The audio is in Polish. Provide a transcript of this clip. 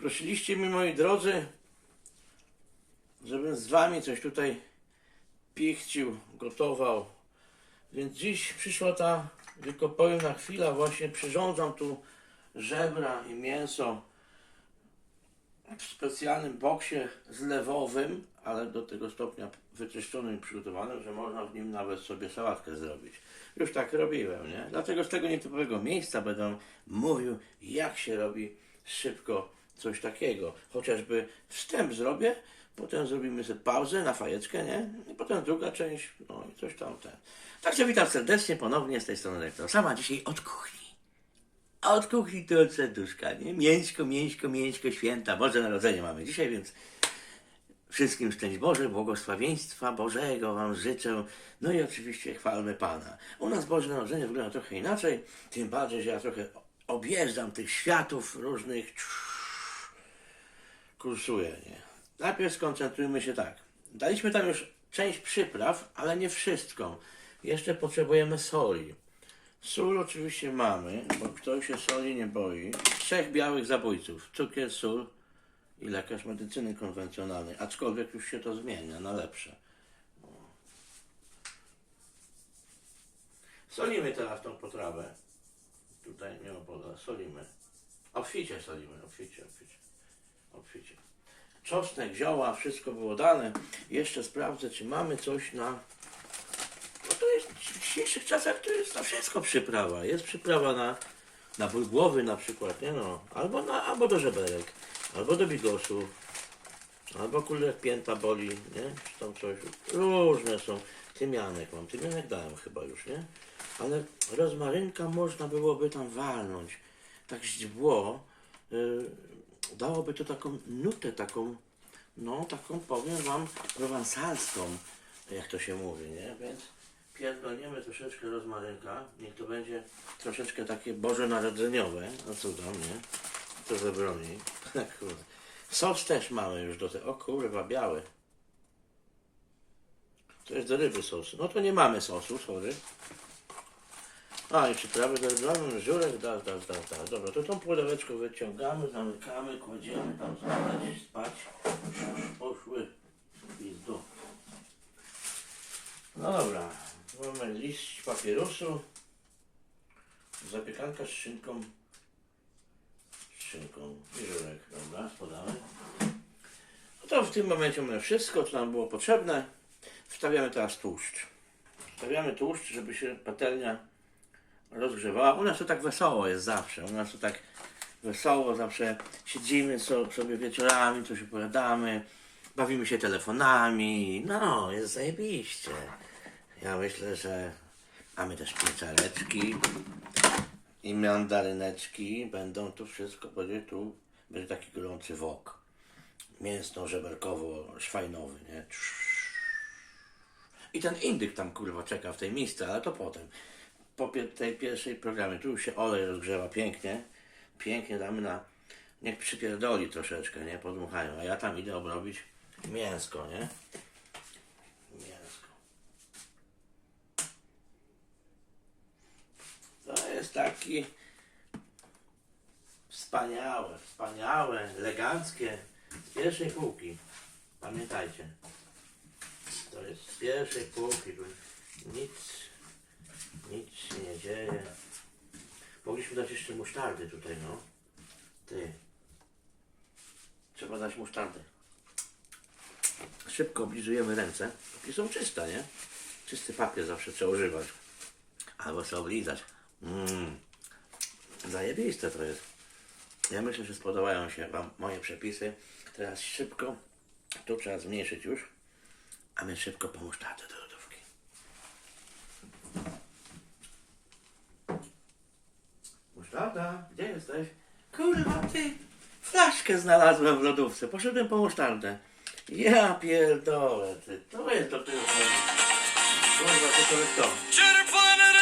Prosiliście mi, moi drodzy, żebym z wami coś tutaj pichcił, gotował. Więc dziś przyszła ta wielkopojemna chwila. Właśnie przyrządzam tu żebra i mięso w specjalnym boksie zlewowym, ale do tego stopnia wyczyszczonym i przygotowanym, że można w nim nawet sobie sałatkę zrobić. Już tak robiłem, nie? Dlatego z tego nietypowego miejsca będę mówił, jak się robi szybko coś takiego. Chociażby wstęp zrobię, potem zrobimy sobie pauzę na fajeczkę, nie? I potem druga część, no i coś tam ten. Także witam serdecznie ponownie z tej strony lektora. Sama dzisiaj od kuchni. A od kuchni to od serduszka, nie? Mięśko, mięśko, mięśko, święta. Boże Narodzenie mamy dzisiaj, więc wszystkim szczęść Boże, błogosławieństwa Bożego Wam życzę. No i oczywiście chwalmy Pana. U nas Boże Narodzenie wygląda trochę inaczej, tym bardziej, że ja trochę objeżdżam tych światów różnych. Kursuję, nie? Najpierw skoncentrujmy się tak. Daliśmy tam już część przypraw, ale nie wszystką. Jeszcze potrzebujemy soli. Sól oczywiście mamy, bo kto się soli nie boi. Trzech białych zabójców. Cukier, sól i lekarz medycyny konwencjonalnej. Aczkolwiek już się to zmienia na lepsze. Solimy teraz tą potrawę. Tutaj nie ma pola. Solimy. Obficie solimy. Obficie, obficie. Obficie. Czosnek, zioła, wszystko było dane. Jeszcze sprawdzę, czy mamy coś na no to jest w dzisiejszych czasach to jest na wszystko przyprawa. Jest przyprawa na, na ból głowy na przykład, nie no. Albo, na, albo do żeberek, albo do bigosów, albo kulek pięta boli, nie? Czy tam coś. Różne są. Tymianek mam. Tymianek dałem chyba już, nie? Ale rozmarynka można byłoby tam walnąć. Tak źdźbło. Yy, dałoby to taką nutę, taką, no taką powiem wam, prowansalską, jak to się mówi, nie? Więc pierdolniemy troszeczkę rozmarynka, niech to będzie troszeczkę takie bożonarodzeniowe, no tam, nie? To zabroni. Kurde. Sos też mamy już do tego, o kurwa, biały. To jest do ryby sos. No to nie mamy sosu, sorry. A, i przyprawy ryby, żurek, da, da, da, da. Dobra, to tą pudełeczkę wyciągamy, zamykamy, kładziemy tam spać, spać. Poszły pizdu. No dobra, mamy liść papierosu, zapiekanka z szynką, z szynką i żurek, dobra, podamy. No to w tym momencie mamy wszystko, co nam było potrzebne. Wstawiamy teraz tłuszcz. Wstawiamy tłuszcz, żeby się patelnia rozgrzewała. U nas to tak wesoło jest zawsze. U nas to tak wesoło zawsze siedzimy so- sobie wieczorami, coś opowiadamy, bawimy się telefonami. No, jest zajebiście. Ja myślę, że mamy też pieczareczki i mandaryneczki. Będą tu wszystko, będzie tu, będzie taki gorący wok. Mięsno-żeberkowo-szwajnowy, nie? I ten indyk tam kurwa czeka w tej miejscu, ale to potem. Po tej pierwszej programie, tu już się olej rozgrzewa pięknie. Pięknie damy na. Niech przypierdoli troszeczkę, nie? Podmuchają. A ja tam idę obrobić mięsko, nie? Mięsko. To jest taki wspaniałe, wspaniałe, eleganckie z pierwszej półki. Pamiętajcie. To jest z pierwszej półki. Nic, nic się nie dzieje. Mogliśmy dać jeszcze musztardy tutaj, no. Ty. Trzeba dać musztardę. Szybko oblizujemy ręce. Póki są czyste, nie? Czysty papier zawsze trzeba używać. Albo trzeba oblizać. Mmm. Zajebiste to jest. Ja myślę, że spodobają się Wam moje przepisy. Teraz szybko. Tu trzeba zmniejszyć już. A my szybko po musztardę Musztarda, gdzie jesteś? Kurwa ty, flaszkę znalazłem w lodówce. Poszedłem po musztardę. Ja pierdolę ty, to jest dopiero... Kurwa, to to jest to. Cheddar